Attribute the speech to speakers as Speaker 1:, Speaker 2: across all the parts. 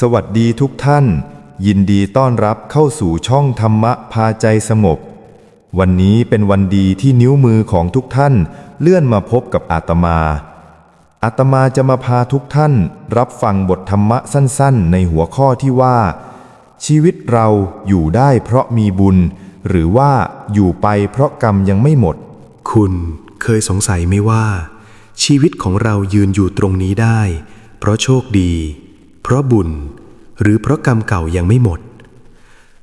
Speaker 1: สวัสดีทุกท่าน ยินดีต้อนรับเข้าสู่ช่องธรรมะพาใจสงบ วันนี้เป็นวันดีที่นิ้วมือของทุกท่านเลื่อนมาพบกับอาตมา อาตมาจะมาพาทุกท่าน รับฟังบทธรรมะสั้นๆ ในหัวข้อที่ว่า ชีวิตเราอยู่ได้เพราะมีบุญ หรือว่าอยู่ไปเพราะกรรมยังไม่หมด
Speaker 2: คุณเคยสงสัยไหมว่า ชีวิตของเรายืนอยู่ตรงนี้ได้ เพราะโชคดี เพราะบุญหรือเพราะกรรมเก่ายังไม่หมด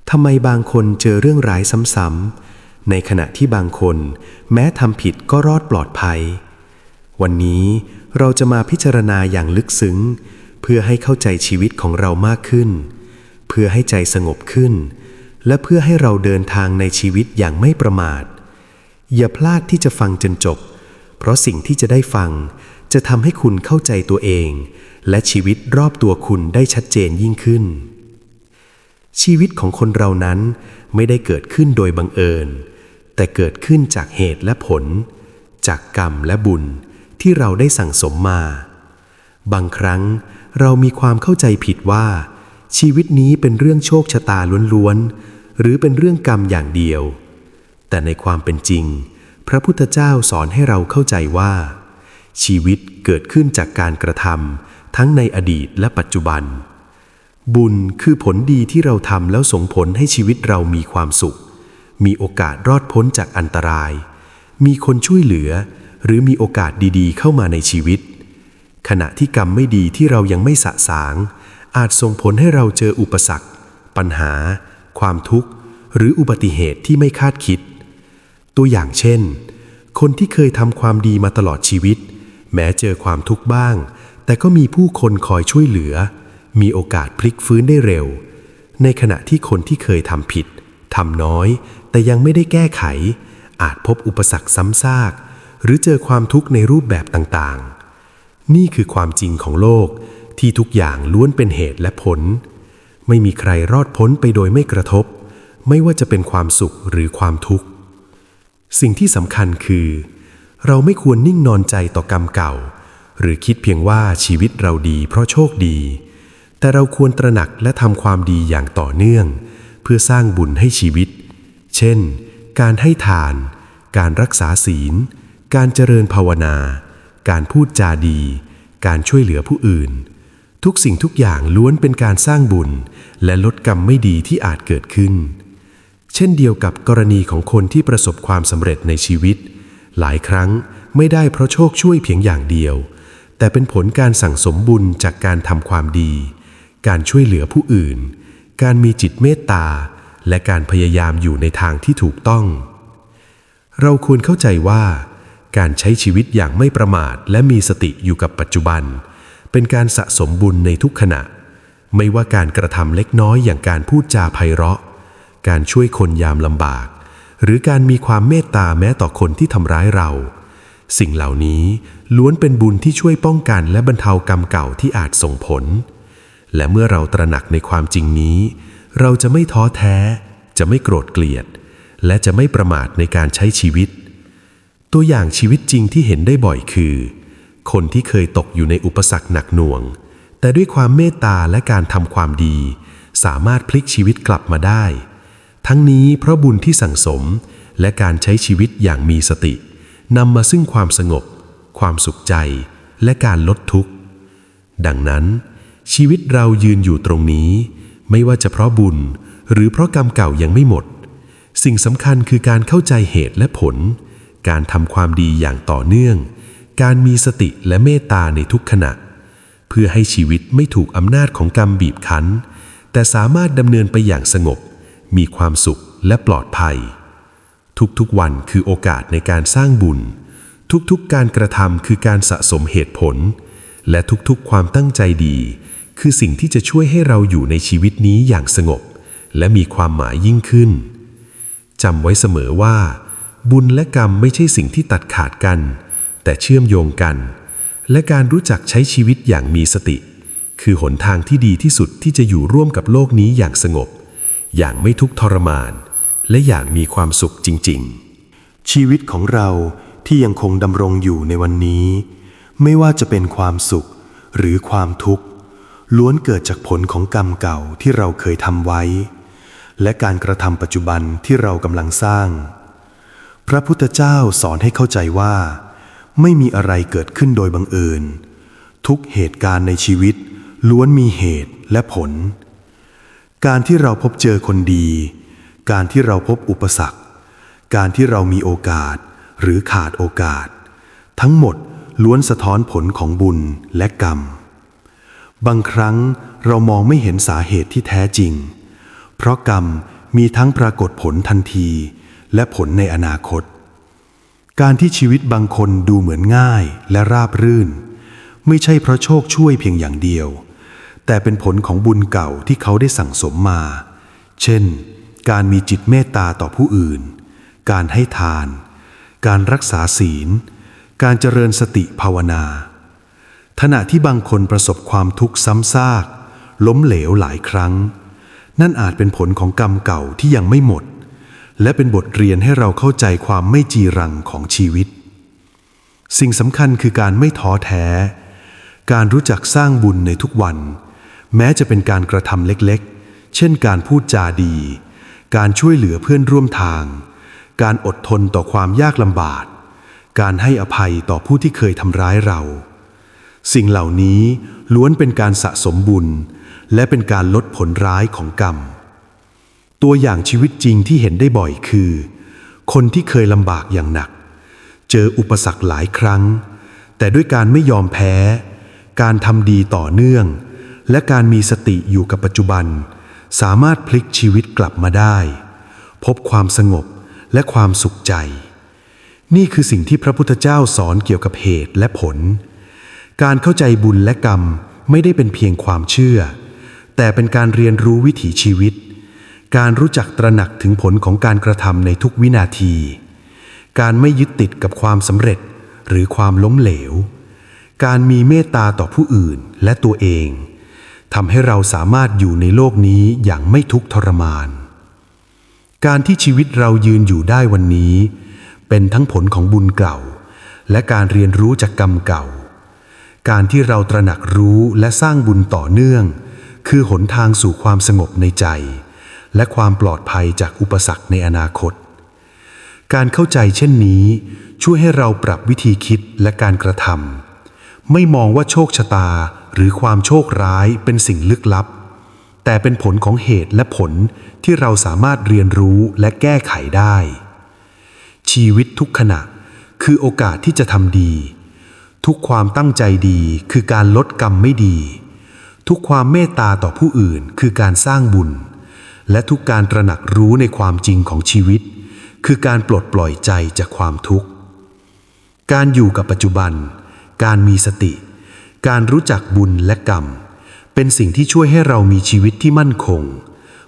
Speaker 2: ทำไมบางคนเจอเรื่องร้ายซ้ำๆในขณะที่บางคนแม้ทำผิดก็รอดปลอดภัย วันนี้เราจะมาพิจารณาอย่างลึกซึ้ง เพื่อให้เข้าใจชีวิตของเรามากขึ้น เพื่อให้ใจสงบขึ้น และเพื่อให้เราเดินทางในชีวิตอย่างไม่ประมาท อย่าพลาดที่จะฟังจนจบ เพราะสิ่งที่จะได้ฟัง จะทำให้คุณเข้าใจตัวเอง และชีวิตรอบตัวคุณได้ชัดเจนยิ่งขึ้น ชีวิตของคนเรานั้นไม่ได้เกิดขึ้นโดยบังเอิญ แต่เกิดขึ้นจากเหตุและผล จากกรรมและบุญที่เราได้สั่งสมมา บางครั้งเรามีความเข้าใจผิดว่า ชีวิตนี้เป็นเรื่องโชคชะตาล้วนๆ หรือเป็นเรื่องกรรมอย่างเดียว แต่ในความเป็นจริง พระพุทธเจ้าสอนให้เราเข้าใจว่า ชีวิตเกิดขึ้นจากการกระทำทั้งในอดีตและปัจจุบัน บุญคือผลดีที่เราทำแล้วส่งผลให้ชีวิตเรามีความสุข มีโอกาสรอดพ้นจากอันตราย มีคนช่วยเหลือ หรือมีโอกาสดีๆ เข้ามาในชีวิต ขณะที่กรรมไม่ดีที่เรายังไม่สะสาง อาจส่งผลให้เราเจออุปสรรค ปัญหา ความทุกข์ หรืออุบัติเหตุที่ไม่คาดคิด ตัวอย่างเช่น คนที่เคยทำความดีมาตลอดชีวิต แม้เจอความทุกข์บ้าง แต่ก็มีผู้คนคอยช่วยเหลือ มีโอกาสพลิกฟื้นได้เร็ว ในขณะที่คนที่เคยทำผิดทำน้อย แต่ยังไม่ได้แก้ไข อาจพบอุปสรรคซ้ำซาก หรือเจอความทุกข์ในรูปแบบต่างๆ นี่คือความจริงของโลกที่ทุกอย่างล้วนเป็นเหตุและผล ไม่มีใครรอดพ้นไปโดยไม่กระทบ ไม่ว่าจะเป็นความสุขหรือความทุกข์ สิ่งที่สำคัญคือ เราไม่ควรนิ่งนอนใจต่อกรรมเก่า หรือคิดเพียงว่าชีวิตเราดีเพราะโชคดี แต่เราควรตระหนักและทำความดีอย่างต่อเนื่อง เพื่อสร้างบุญให้ชีวิต เช่น การให้ทาน การรักษาศีล การเจริญภาวนา การพูดจาดี การช่วยเหลือผู้อื่น ทุกสิ่งทุกอย่างล้วนเป็นการสร้างบุญ และลดกรรมไม่ดีที่อาจเกิดขึ้น เช่นเดียวกับกรณีของคนที่ประสบความสำเร็จในชีวิต หลายครั้งไม่ได้เพราะโชคช่วยเพียงอย่างเดียว แต่เป็นผลการสั่งสมบุญจากการทำความดี การช่วยเหลือผู้อื่น การมีจิตเมตตา และการพยายามอยู่ในทางที่ถูกต้อง เราควรเข้าใจว่า การใช้ชีวิตอย่างไม่ประมาทและมีสติอยู่กับปัจจุบัน เป็นการสะสมบุญในทุกขณะ ไม่ว่าการกระทำเล็กน้อยอย่างการพูดจาไพเราะ การช่วยคนยามลำบาก หรือการมีความเมตตาแม้ต่อคนที่ทำร้ายเรา สิ่งเหล่านี้ล้วนเป็นบุญที่ช่วยป้องกันและบรรเทากรรมเก่าที่อาจส่งผล และเมื่อเราตระหนักในความจริงนี้ เราจะไม่ท้อแท้ จะไม่โกรธเกลียด และจะไม่ประมาทในการใช้ชีวิต ตัวอย่างชีวิตจริงที่เห็นได้บ่อยคือ คนที่เคยตกอยู่ในอุปสรรคหนักหน่วง แต่ด้วยความเมตตาและการทำความดี สามารถพลิกชีวิตกลับมาได้ ทั้งนี้เพราะบุญที่สั่งสมและการใช้ชีวิตอย่างมีสตินำมาซึ่งความสงบ ความสุขใจ และการลดทุกข์ ดังนั้น ชีวิตเรายืนอยู่ตรงนี้ ไม่ว่าจะเพราะบุญหรือเพราะกรรมเก่ายังไม่หมด สิ่งสำคัญคือการเข้าใจเหตุและผล การทำความดีอย่างต่อเนื่อง การมีสติและเมตตาในทุกขณะ เพื่อให้ชีวิตไม่ถูกอำนาจของกรรมบีบคั้น แต่สามารถดำเนินไปอย่างสงบ มีความสุขและปลอดภัย ทุกๆวันคือโอกาสในการสร้างบุญ ทุกๆการกระทำคือการสะสมเหตุผล และทุกๆความตั้งใจดี คือสิ่งที่จะช่วยให้เราอยู่ในชีวิตนี้อย่างสงบ และมีความหมายยิ่งขึ้นจำไว้เสมอว่า บุญและกรรมไม่ใช่สิ่งที่ตัดขาดกัน แต่เชื่อมโยงกัน และการรู้จักใช้ชีวิตอย่างมีสติ คือหนทางที่ดีที่สุดที่จะอยู่ร่วมกับโลกนี้อย่างสงบ อย่างไม่ทุกข์ทรมาน และอย่างมีความสุขจริง ๆ ชีวิตของเราที่ยังคงดำรงอยู่ในวันนี้ ไม่ว่าจะเป็นความสุขหรือความทุกข์ ล้วนเกิดจากผลของกรรมเก่าที่เราเคยทำไว้ และการกระทำปัจจุบันที่เรากำลังสร้าง พระพุทธเจ้าสอนให้เข้าใจว่า ไม่มีอะไรเกิดขึ้นโดยบังเอิญทุกเหตุการณ์ในชีวิตล้วนมีเหตุและผล การที่เราพบเจอคนดี การที่เราพบอุปสรรค การที่เรามีโอกาสหรือขาดโอกาส ทั้งหมดล้วนสะท้อนผลของบุญและกรรม บางครั้งเรามองไม่เห็นสาเหตุที่แท้จริง เพราะกรรมมีทั้งปรากฏผลทันที และผลในอนาคต การที่ชีวิตบางคนดูเหมือนง่ายและราบรื่น ไม่ใช่เพราะโชคช่วยเพียงอย่างเดียว แต่เป็นผลของบุญเก่าที่เขาได้สั่งสมมา เช่น การมีจิตเมตตาต่อผู้อื่น การให้ทาน การรักษาศีล การเจริญสติภาวนา ขณะที่บางคนประสบความทุกข์ซ้ำซาก ล้มเหลวหลายครั้ง นั่นอาจเป็นผลของกรรมเก่าที่ยังไม่หมด และเป็นบทเรียนให้เราเข้าใจความไม่จีรังของชีวิต สิ่งสำคัญคือการไม่ท้อแท้ การรู้จักสร้างบุญในทุกวัน แม้จะเป็นการกระทำเล็กๆ เช่นการพูดจาดี การช่วยเหลือเพื่อนร่วมทาง การอดทนต่อความยากลำบาก การให้อภัยต่อผู้ที่เคยทำร้ายเรา สิ่งเหล่านี้ล้วนเป็นการสะสมบุญ และเป็นการลดผลร้ายของกรรม ตัวอย่างชีวิตจริงที่เห็นได้บ่อยคือ คนที่เคยลำบากอย่างหนัก เจออุปสรรคหลายครั้ง แต่ด้วยการไม่ยอมแพ้ การทำดีต่อเนื่อง และการมีสติอยู่กับปัจจุบัน สามารถพลิกชีวิตกลับมาได้ พบความสงบและความสุขใจ นี่คือสิ่งที่พระพุทธเจ้าสอนเกี่ยวกับเหตุและผล การเข้าใจบุญและกรรมไม่ได้เป็นเพียงความเชื่อ แต่เป็นการเรียนรู้วิถีชีวิต การรู้จักตระหนักถึงผลของการกระทำในทุกวินาที การไม่ยึดติดกับความสำเร็จหรือความล้มเหลว การมีเมตตาต่อผู้อื่นและตัวเอง ทำให้เราสามารถอยู่ในโลกนี้อย่างไม่ทุกข์ทรมาน การที่ชีวิตเรายืนอยู่ได้วันนี้ เป็นทั้งผลของบุญเก่า และการเรียนรู้จากกรรมเก่า การที่เราตระหนักรู้และสร้างบุญต่อเนื่อง คือหนทางสู่ความสงบในใจ และความปลอดภัยจากอุปสรรคในอนาคต การเข้าใจเช่นนี้ช่วยให้เราปรับวิธีคิดและการกระทำไม่มองว่าโชคชะตา หรือความโชคร้ายเป็นสิ่งลึกลับ แต่เป็นผลของเหตุและผลที่เราสามารถเรียนรู้และแก้ไขได้ ชีวิตทุกขณะคือโอกาสที่จะทำดี ทุกความตั้งใจดีคือการลดกรรมไม่ดี ทุกความเมตตาต่อผู้อื่นคือการสร้างบุญ และทุกการตระหนักรู้ในความจริงของชีวิต คือการปลดปล่อยใจจากความทุกข์ การอยู่กับปัจจุบัน การมีสติ การรู้จักบุญและกรรม เป็นสิ่งที่ช่วยให้เรามีชีวิตที่มั่นคง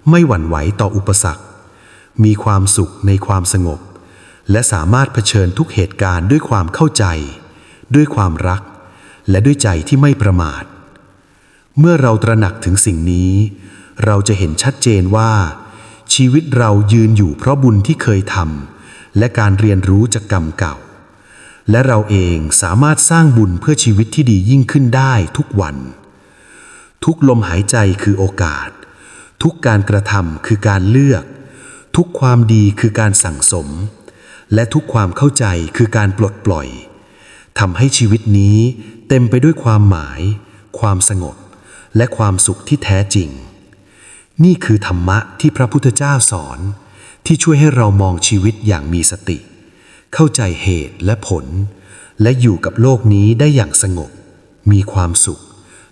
Speaker 2: ไม่หวั่นไหวต่ออุปสรรค มีความสุขในความสงบ และสามารถเผชิญทุกเหตุการณ์ด้วยความเข้าใจ ด้วยความรัก และด้วยใจที่ไม่ประมาท เมื่อเราตระหนักถึงสิ่งนี้ เราจะเห็นชัดเจนว่า ชีวิตเรายืนอยู่เพราะบุญที่เคยทำและการเรียนรู้จากกรรมเก่า และเราเองสามารถสร้างบุญเพื่อชีวิตที่ดียิ่งขึ้นได้ทุกวัน ทุกลมหายใจคือโอกาส ทุกการกระทำคือการเลือก ทุกความดีคือการสั่งสม และทุกความเข้าใจคือการปลดปล่อยทำให้ชีวิตนี้เต็มไปด้วยความหมาย ความสงบ และความสุขที่แท้จริง นี่คือธรรมะที่พระพุทธเจ้าสอน ที่ช่วยให้เรามองชีวิตอย่างมีสติ เข้าใจเหตุและผล และอยู่กับโลกนี้ได้อย่างสงบ มีความสุข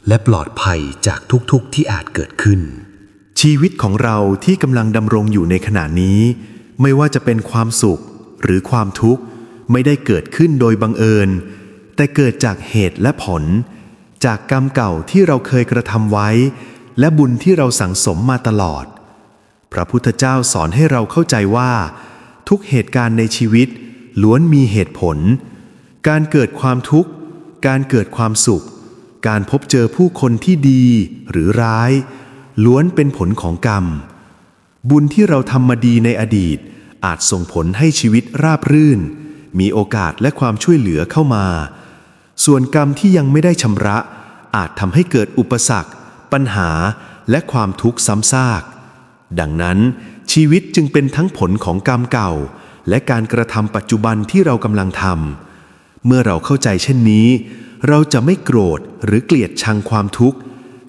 Speaker 2: และปลอดภัยจากทุกๆทที่อาจเกิดขึ้น
Speaker 1: ชีวิตของเราที่กำลังดำรงอยู่ในขณะนี้ ไม่ว่าจะเป็นความสุขหรือความทุกข์ไม่ได้เกิดขึ้นโดยบังเอิญ แต่เกิดจากเหตุและผล จากกรรมเก่าที่เราเคยกระทำไว้ และบุญที่เราสั่งสมมาตลอด พระพุทธเจ้าสอนให้เราเข้าใจว่า ทุกเหตุการณ์ในชีวิต ล้วนมีเหตุผล การเกิดความทุกข์ การเกิดความสุข การพบเจอผู้คนที่ดีหรือร้าย ล้วนเป็นผลของกรรม บุญที่เราทำมาดีในอดีต อาจส่งผลให้ชีวิตราบรื่น มีโอกาสและความช่วยเหลือเข้ามา ส่วนกรรมที่ยังไม่ได้ชำระ อาจทำให้เกิดอุปสรรค
Speaker 2: ปัญหาและความทุกข์ซ้ำซาก ดังนั้นชีวิตจึงเป็นทั้งผลของกรรมเก่า และการกระทำปัจจุบันที่เรากำลังทำเมื่อเราเข้าใจเช่นนี้ เราจะไม่โกรธหรือเกลียดชังความทุกข์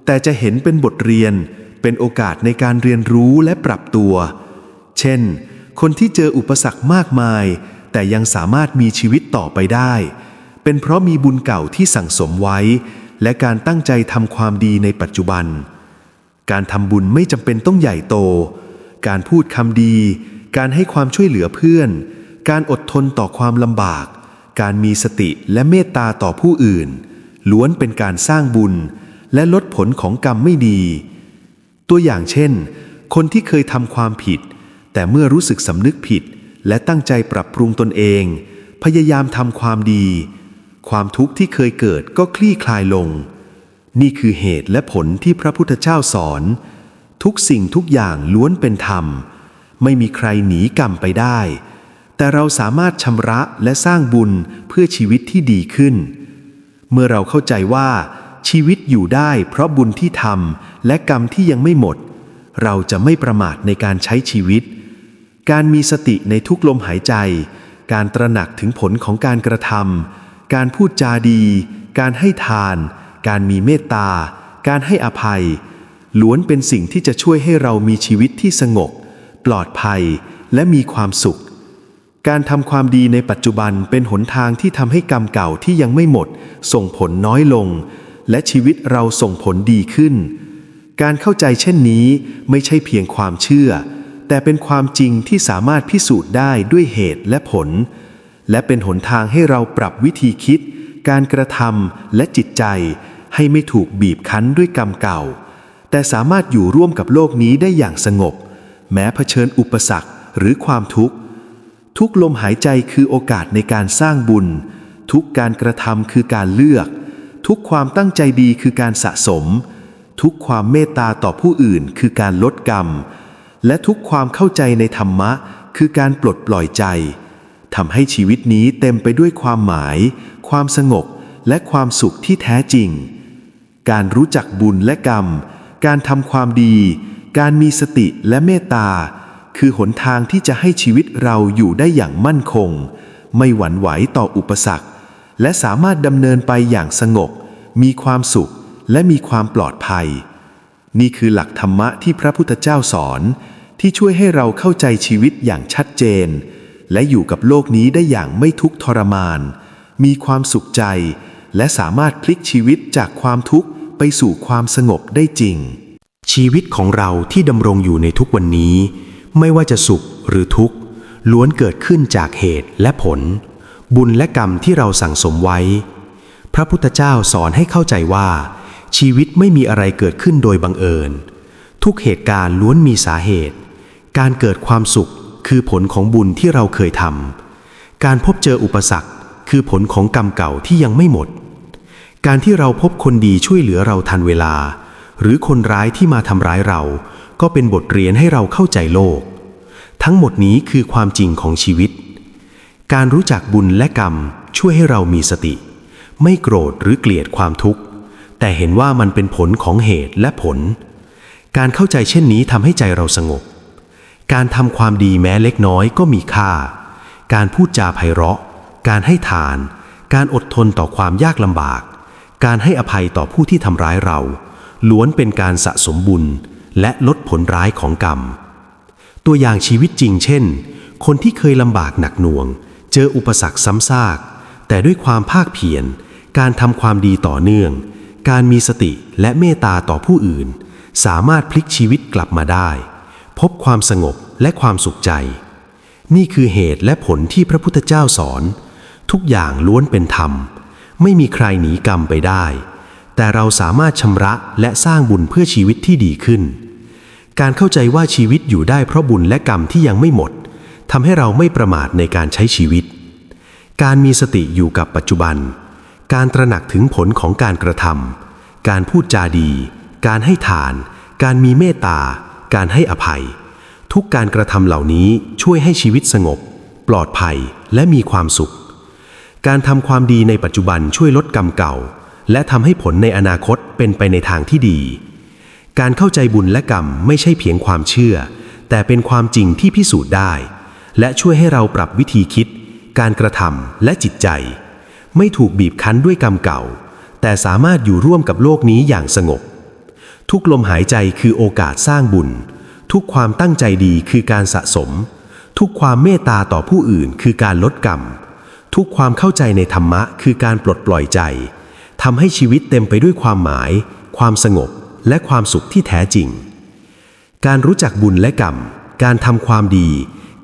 Speaker 2: แต่จะเห็นเป็นบทเรียน เป็นโอกาสในการเรียนรู้และปรับตัว เช่น คนที่เจออุปสรรคมากมาย แต่ยังสามารถมีชีวิตต่อไปได้ เป็นเพราะมีบุญเก่าที่สั่งสมไว้ และการตั้งใจทำความดีในปัจจุบัน การทำบุญไม่จำเป็นต้องใหญ่โต การพูดคำดี การให้ความช่วยเหลือเพื่อน การอดทนต่อความลำบาก การมีสติและเมตตาต่อผู้อื่น ล้วนเป็นการสร้างบุญ และลดผลของกรรมไม่ดี ตัวอย่างเช่น คนที่เคยทำความผิด แต่เมื่อรู้สึกสำนึกผิด และตั้งใจปรับปรุงตนเอง พยายามทำความดี ความทุกข์ที่เคยเกิดก็คลี่คลายลง นี่คือเหตุและผลที่พระพุทธเจ้าสอน ทุกสิ่งทุกอย่างล้วนเป็นธรรม ไม่มีใครหนีกรรมไปได้ แต่เราสามารถชำระและสร้างบุญเพื่อชีวิตที่ดีขึ้น เมื่อเราเข้าใจว่า ชีวิตอยู่ได้เพราะบุญที่ทำและกรรมที่ยังไม่หมด เราจะไม่ประมาทในการใช้ชีวิต การมีสติในทุกลมหายใจ การตระหนักถึงผลของการกระทำการพูดจาดี การให้ทาน การมีเมตตา การให้อภัยล้วนเป็นสิ่งที่จะช่วยให้เรามีชีวิตที่สงบ ปลอดภัย และมีความสุข การทำความดีในปัจจุบันเป็นหนทางที่ทำให้กรรมเก่าที่ยังไม่หมด ส่งผลน้อยลง และชีวิตเราส่งผลดีขึ้น การเข้าใจเช่นนี้ไม่ใช่เพียงความเชื่อ แต่เป็นความจริงที่สามารถพิสูจน์ได้ด้วยเหตุและผล และเป็นหนทางให้เราปรับวิธีคิด การกระทำและจิตใจให้ไม่ถูกบีบคั้นด้วยกรรมเก่า แต่สามารถอยู่ร่วมกับโลกนี้ได้อย่างสงบ แม้เผชิญอุปสรรคหรือความทุกข์ ทุกลมหายใจคือโอกาสในการสร้างบุญ ทุกการกระทำคือการเลือก ทุกความตั้งใจดีคือการสะสม ทุกความเมตตาต่อผู้อื่นคือการลดกรรม และทุกความเข้าใจในธรรมะคือการปลดปล่อยใจทำให้ชีวิตนี้เต็มไปด้วยความหมาย ความสงบ และความสุขที่แท้จริง การรู้จักบุญและกรรม การทำความดี การมีสติและเมตตา คือหนทางที่จะให้ชีวิตเราอยู่ได้อย่างมั่นคง ไม่หวั่นไหวต่ออุปสรรค และสามารถดำเนินไปอย่างสงบ มีความสุขและมีความปลอดภัย นี่คือหลักธรรมะที่พระพุทธเจ้าสอน ที่ช่วยให้เราเข้าใจชีวิตอย่างชัดเจน และอยู่กับโลกนี้ได้อย่างไม่ทุกข์ทรมาน มีความสุขใจ และสามารถพลิกชีวิตจากความทุกข์ไปสู่ความสงบได้จริง
Speaker 3: ชีวิตของเราที่ดำรงอยู่ในทุกวันนี้ ไม่ว่าจะสุขหรือทุกข์ ล้วนเกิดขึ้นจากเหตุและผล บุญและกรรมที่เราสั่งสมไว้ พระพุทธเจ้าสอนให้เข้าใจว่า ชีวิตไม่มีอะไรเกิดขึ้นโดยบังเอิญ ทุกเหตุการณ์ล้วนมีสาเหตุ การเกิดความสุขคือผลของบุญที่เราเคยทำการพบเจออุปสรรคคือผลของกรรมเก่าที่ยังไม่หมด การที่เราพบคนดีช่วยเหลือเราทันเวลา หรือคนร้ายที่มาทำร้ายเรา ก็เป็นบทเรียนให้เราเข้าใจโลก ทั้งหมดนี้คือความจริงของชีวิต การรู้จักบุญและกรรมช่วยให้เรามีสติ ไม่โกรธหรือเกลียดความทุกข์ แต่เห็นว่ามันเป็นผลของเหตุและผล การเข้าใจเช่นนี้ทำให้ใจเราสงบ การทำความดีแม้เล็กน้อยก็มีค่า การพูดจาไพเราะ การให้ทาน การอดทนต่อความยากลำบาก การให้อภัยต่อผู้ที่ทำร้ายเรา ล้วนเป็นการสะสมบุญและลดผลร้ายของกรรม ตัวอย่างชีวิตจริงเช่น คนที่เคยลำบากหนักหน่วง เจออุปสรรคซ้ำซาก แต่ด้วยความภาคเพียร การทำความดีต่อเนื่อง การมีสติและเมตตาต่อผู้อื่น สามารถพลิกชีวิตกลับมาได้ พบความสงบและความสุขใจ นี่คือเหตุและผลที่พระพุทธเจ้าสอน ทุกอย่างล้วนเป็นธรรม ไม่มีใครหนีกรรมไปได้ แต่เราสามารถชำระและสร้างบุญเพื่อชีวิตที่ดีขึ้น การเข้าใจว่าชีวิตอยู่ได้เพราะบุญและกรรมที่ยังไม่หมดทำให้เราไม่ประมาทในการใช้ชีวิต การมีสติอยู่กับปัจจุบัน การตระหนักถึงผลของการกระทำการพูดจาดี การให้ทาน การมีเมตตา การให้อภัย ทุกการกระทำเหล่านี้ช่วยให้ชีวิตสงบ ปลอดภัยและมีความสุข การทำความดีในปัจจุบันช่วยลดกรรมเก่า และทำให้ผลในอนาคตเป็นไปในทางที่ดี การเข้าใจบุญและกรรมไม่ใช่เพียงความเชื่อ แต่เป็นความจริงที่พิสูจน์ได้ และช่วยให้เราปรับวิธีคิด การกระทำและจิตใจ ไม่ถูกบีบคั้นด้วยกรรมเก่า แต่สามารถอยู่ร่วมกับโลกนี้อย่างสงบ ทุกลมหายใจคือโอกาสสร้างบุญ ทุกความตั้งใจดีคือการสะสม ทุกความเมตตาต่อผู้อื่นคือการลดกรรม ทุกความเข้าใจในธรรมะคือการปลดปล่อยใจ ทำให้ชีวิตเต็มไปด้วยความหมาย ความสงบ และความสุขที่แท้จริง การรู้จักบุญและกรรม การทำความดี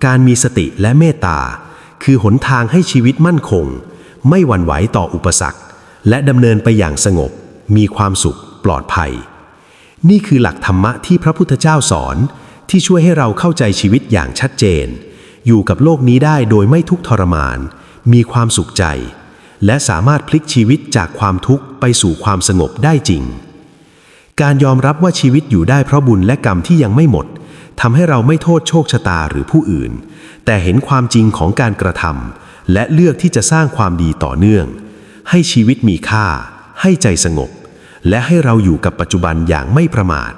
Speaker 3: การมีสติและเมตตา คือหนทางให้ชีวิตมั่นคง ไม่หวั่นไหวต่ออุปสรรค และดำเนินไปอย่างสงบ มีความสุข ปลอดภัย นี่คือหลักธรรมะที่พระพุทธเจ้าสอน ที่ช่วยให้เราเข้าใจชีวิตอย่างชัดเจน อยู่กับโลกนี้ได้โดยไม่ทุกข์ทรมาน มีความสุขใจ และสามารถพลิกชีวิตจากความทุกข์ไปสู่ความสงบได้จริง การยอมรับว่าชีวิตอยู่ได้เพราะบุญและกรรมที่ยังไม่หมดทำให้เราไม่โทษโชคชะตาหรือผู้อื่น แต่เห็นความจริงของการกระทำและเลือกที่จะสร้างความดีต่อเนื่อง ให้ชีวิตมีค่า ให้ใจสงบ และให้เราอยู่กับปัจจุบันอย่างไม่ประมาท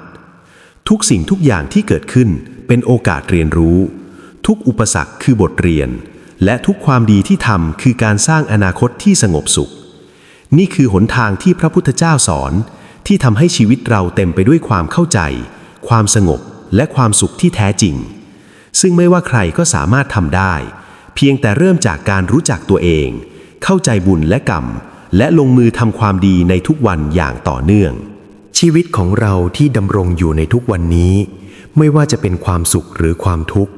Speaker 3: ทุกสิ่งทุกอย่างที่เกิดขึ้นเป็นโอกาสเรียนรู้ ทุกอุปสรรคคือบทเรียน และทุกความดีที่ทำคือการสร้างอนาคตที่สงบสุข นี่คือหนทางที่พระพุทธเจ้าสอน ที่ทำให้ชีวิตเราเต็มไปด้วยความเข้าใจ ความสงบและความสุขที่แท้จริง ซึ่งไม่ว่าใครก็สามารถทำได้ เพียงแต่เริ่มจากการรู้จักตัวเอง เข้าใจบุญและกรรม และลงมือทำความดีในทุกวันอย่างต่อเนื่อง
Speaker 2: ชีวิตของเราที่ดำรงอยู่ในทุกวันนี้ ไม่ว่าจะเป็นความสุขหรือความทุกข์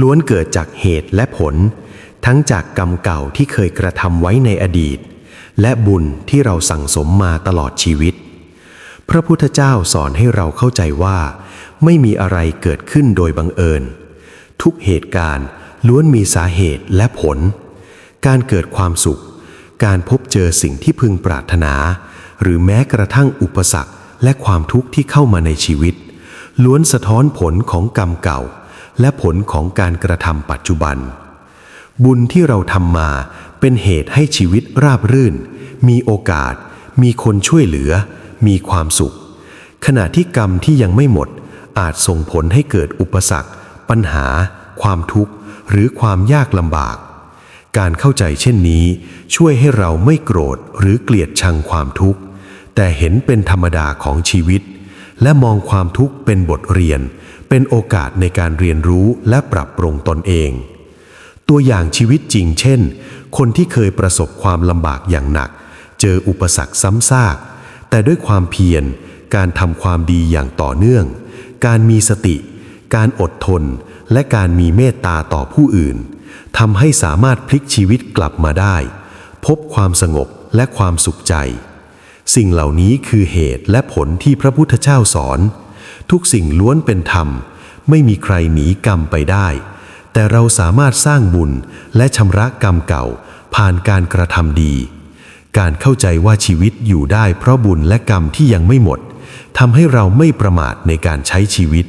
Speaker 2: ล้วนเกิดจากเหตุและผล ทั้งจากกรรมเก่าที่เคยกระทำไว้ในอดีต และบุญที่เราสั่งสมมาตลอดชีวิต พระพุทธเจ้าสอนให้เราเข้าใจว่า ไม่มีอะไรเกิดขึ้นโดยบังเอิญ ทุกเหตุการณ์ล้วนมีสาเหตุและผล การเกิดความสุข การพบเจอสิ่งที่พึงปรารถนา หรือแม้กระทั่งอุปสรรคและความทุกข์ที่เข้ามาในชีวิต ล้วนสะท้อนผลของกรรมเก่า และผลของการกระทำปัจจุบัน บุญที่เราทำมาเป็นเหตุให้ชีวิตราบรื่น มีโอกาส มีคนช่วยเหลือ มีความสุข ขณะที่กรรมที่ยังไม่หมด อาจส่งผลให้เกิดอุปสรรค ปัญหา ความทุกข์ หรือความยากลำบาก การเข้าใจเช่นนี้ ช่วยให้เราไม่โกรธหรือเกลียดชังความทุกข์ แต่เห็นเป็นธรรมดาของชีวิต และมองความทุกข์เป็นบทเรียน เป็นโอกาสในการเรียนรู้และปรับปรุงตนเอง ตัวอย่างชีวิตจริงเช่น คนที่เคยประสบความลำบากอย่างหนัก เจออุปสรรคซ้ำซาก แต่ด้วยความเพียร การทำความดีอย่างต่อเนื่อง การมีสติ การอดทน และการมีเมตตาต่อผู้อื่นทำให้สามารถพลิกชีวิตกลับมาได้ พบความสงบและความสุขใจ สิ่งเหล่านี้คือเหตุและผลที่พระพุทธเจ้าสอน ทุกสิ่งล้วนเป็นธรรม ไม่มีใครหนีกรรมไปได้ แต่เราสามารถสร้างบุญและชำระกรรมเก่า ผ่านการกระทำดี การเข้าใจว่าชีวิตอยู่ได้เพราะบุญและกรรมที่ยังไม่หมดทำให้เราไม่ประมาทในการใช้ชีวิต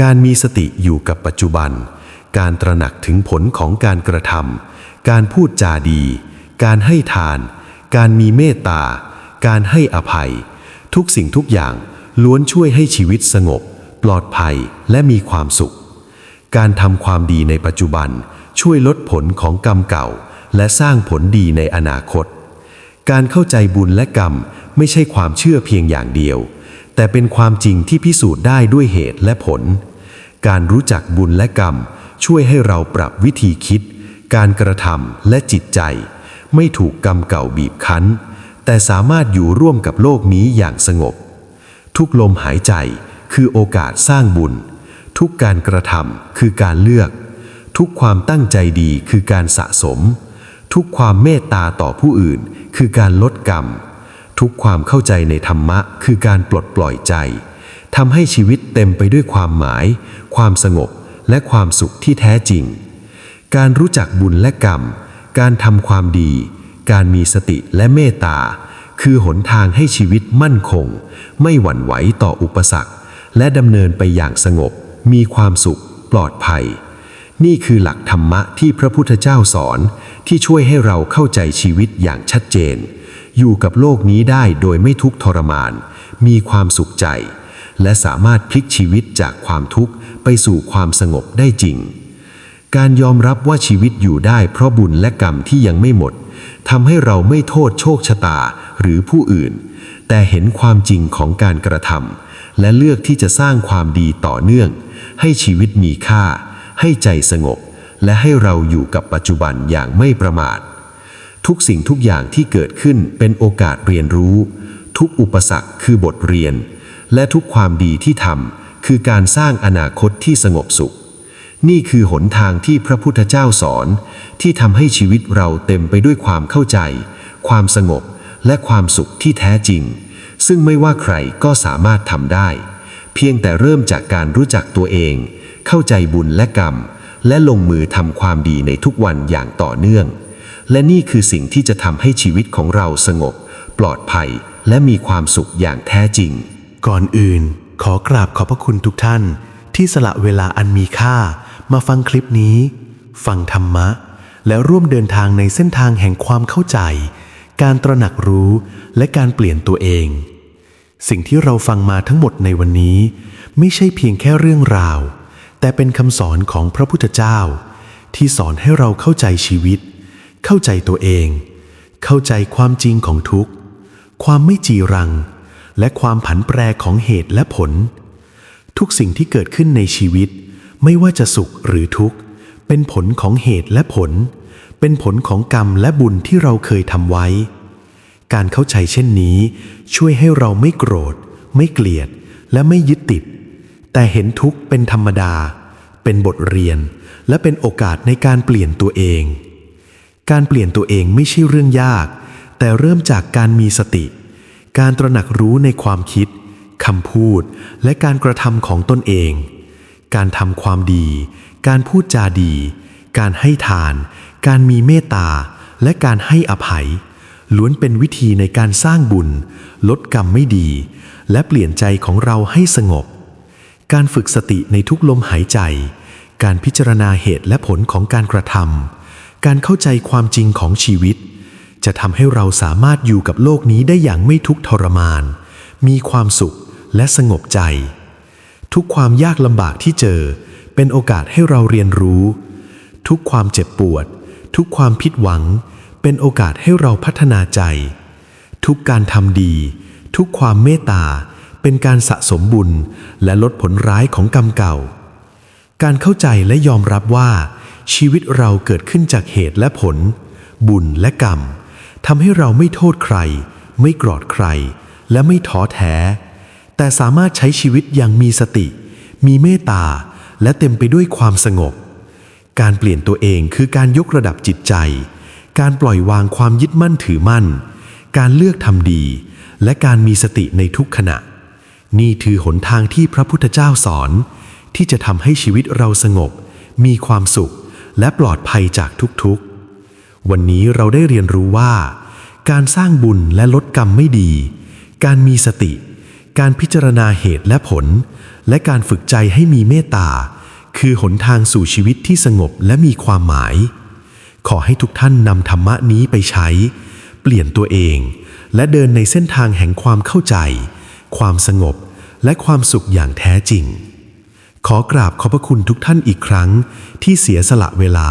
Speaker 2: การมีสติอยู่กับปัจจุบัน การตระหนักถึงผลของการกระทำการพูดจาดี การให้ทาน การมีเมตตา การให้อภัย ทุกสิ่งทุกอย่าง ล้วนช่วยให้ชีวิตสงบ ปลอดภัยและมีความสุข การทำความดีในปัจจุบันช่วยลดผลของกรรมเก่า และสร้างผลดีในอนาคต การเข้าใจบุญและกรรมไม่ใช่ความเชื่อเพียงอย่างเดียว แต่เป็นความจริงที่พิสูจน์ได้ด้วยเหตุและผล การรู้จักบุญและกรรม ช่วยให้เราปรับวิธีคิด การกระทำและจิตใจ ไม่ถูกกรรมเก่าบีบคั้น แต่สามารถอยู่ร่วมกับโลกนี้อย่างสงบ ทุกลมหายใจคือโอกาสสร้างบุญ ทุกการกระทำคือการเลือก ทุกความตั้งใจดีคือการสะสม ทุกความเมตตาต่อผู้อื่นคือการลดกรรม ทุกความเข้าใจในธรรมะคือการปลดปล่อยใจทำให้ชีวิตเต็มไปด้วยความหมาย ความสงบและความสุขที่แท้จริง การรู้จักบุญและกรรม การทำความดี การมีสติและเมตตา คือหนทางให้ชีวิตมั่นคง ไม่หวั่นไหวต่ออุปสรรค และดำเนินไปอย่างสงบ มีความสุข ปลอดภัย นี่คือหลักธรรมะที่พระพุทธเจ้าสอนที่ช่วยให้เราเข้าใจชีวิตอย่างชัดเจน อยู่กับโลกนี้ได้โดยไม่ทุกข์ทรมาน มีความสุขใจ
Speaker 3: และสามารถพลิกชีวิตจากความทุกข์ไปสู่ความสงบได้จริง การยอมรับว่าชีวิตอยู่ได้เพราะบุญและกรรมที่ยังไม่หมด ทำให้เราไม่โทษโชคชะตาหรือผู้อื่น แต่เห็นความจริงของการกระทำและเลือกที่จะสร้างความดีต่อเนื่อง ให้ชีวิตมีค่า ให้ใจสงบ และให้เราอยู่กับปัจจุบันอย่างไม่ประมาท ทุกสิ่งทุกอย่างที่เกิดขึ้นเป็นโอกาสเรียนรู้ ทุกอุปสรรคคือบทเรียน และทุกความดีที่ทำคือการสร้างอนาคตที่สงบสุข นี่คือหนทางที่พระพุทธเจ้าสอน ที่ทำให้ชีวิตเราเต็มไปด้วยความเข้าใจ ความสงบและความสุขที่แท้จริง ซึ่งไม่ว่าใครก็สามารถทำได้ เพียงแต่เริ่มจากการรู้จักตัวเอง เข้าใจบุญและกรรม และลงมือทำความดีในทุกวันอย่างต่อเนื่อง และนี่คือสิ่งที่จะทำให้ชีวิตของเราสงบ ปลอดภัยและมีความสุขอย่างแท้จริง
Speaker 2: ก่อนอื่น ขอกราบขอบพระคุณทุกท่าน ที่สละเวลาอันมีค่า มาฟังคลิปนี้ ฟังธรรมะ และร่วมเดินทางในเส้นทางแห่งความเข้าใจ การตระหนักรู้และการเปลี่ยนตัวเอง สิ่งที่เราฟังมาทั้งหมดในวันนี้ ไม่ใช่เพียงแค่เรื่องราว แต่เป็นคำสอนของพระพุทธเจ้า ที่สอนให้เราเข้าใจชีวิต เข้าใจตัวเอง เข้าใจความจริงของทุกข์ ความไม่จีรัง และความผันแปรของเหตุและผล ทุกสิ่งที่เกิดขึ้นในชีวิต ไม่ว่าจะสุขหรือทุกข์ เป็นผลของเหตุและผล เป็นผลของกรรมและบุญที่เราเคยทำไว้ การเข้าใจเช่นนี้ ช่วยให้เราไม่โกรธ ไม่เกลียดและไม่ยึดติด แต่เห็นทุกข์เป็นธรรมดา เป็นบทเรียน และเป็นโอกาสในการเปลี่ยนตัวเอง การเปลี่ยนตัวเองไม่ใช่เรื่องยาก แต่เริ่มจากการมีสติ การตระหนักรู้ในความคิดคำพูดและการกระทำของตนเอง การทำความดี การพูดจาดี การให้ทาน การมีเมตตา และการให้อภัย ล้วนเป็นวิธีในการสร้างบุญ ลดกรรมไม่ดี และเปลี่ยนใจของเราให้สงบ การฝึกสติในทุกลมหายใจ การพิจารณาเหตุและผลของการกระทำการเข้าใจความจริงของชีวิต จะทำให้เราสามารถอยู่กับโลกนี้ได้อย่างไม่ทุกข์ทรมาน มีความสุขและสงบใจ ทุกความยากลำบากที่เจอ เป็นโอกาสให้เราเรียนรู้ ทุกความเจ็บปวด ทุกความผิดหวัง เป็นโอกาสให้เราพัฒนาใจ ทุกการทำดี ทุกความเมตตา เป็นการสะสมบุญ และลดผลร้ายของกรรมเก่า การเข้าใจและยอมรับว่า ชีวิตเราเกิดขึ้นจากเหตุและผล บุญและกรรมทำให้เราไม่โทษใคร ไม่กรอดใคร และไม่ท้อแท้ แต่สามารถใช้ชีวิตอย่างมีสติ มีเมตตา และเต็มไปด้วยความสงบ การเปลี่ยนตัวเองคือการยกระดับจิตใจ การปล่อยวางความยึดมั่นถือมั่น การเลือกทำดี และการมีสติในทุกขณะ นี่คือหนทางที่พระพุทธเจ้าสอน ที่จะทำให้ชีวิตเราสงบ มีความสุข และปลอดภัยจากทุกๆ วันนี้เราได้เรียนรู้ว่า การสร้างบุญและลดกรรมไม่ดี การมีสติ การพิจารณาเหตุและผล และการฝึกใจให้มีเมตตา คือหนทางสู่ชีวิตที่สงบและมีความหมาย ขอให้ทุกท่านนำธรรมะนี้ไปใช้ เปลี่ยนตัวเอง และเดินในเส้นทางแห่งความเข้าใจ ความสงบ และความสุขอย่างแท้จริง ขอกราบขอบพระคุณทุกท่านอีกครั้ง ที่เสียสละเวลา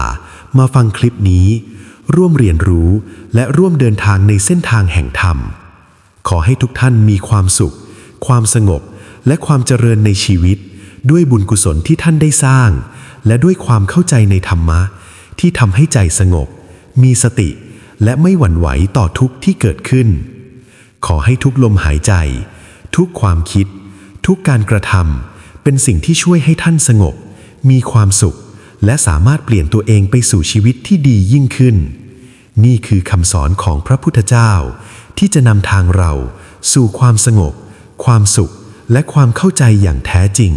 Speaker 2: มาฟังคลิปนี้ ร่วมเรียนรู้และร่วมเดินทางในเส้นทางแห่งธรรม ขอให้ทุกท่านมีความสุข ความสงบและความเจริญในชีวิต ด้วยบุญกุศลที่ท่านได้สร้าง และด้วยความเข้าใจในธรรมะ ที่ทำให้ใจสงบ มีสติ และไม่หวั่นไหวต่อทุกข์ที่เกิดขึ้น ขอให้ทุกลมหายใจ ทุกความคิด ทุกการกระทำเป็นสิ่งที่ช่วยให้ท่านสงบ มีความสุข และสามารถเปลี่ยนตัวเองไปสู่ชีวิตที่ดียิ่งขึ้น นี่คือคำสอนของพระพุทธเจ้า ที่จะนำทางเราสู่ความสงบ ความสุขและความเข้าใจอย่างแท้จริง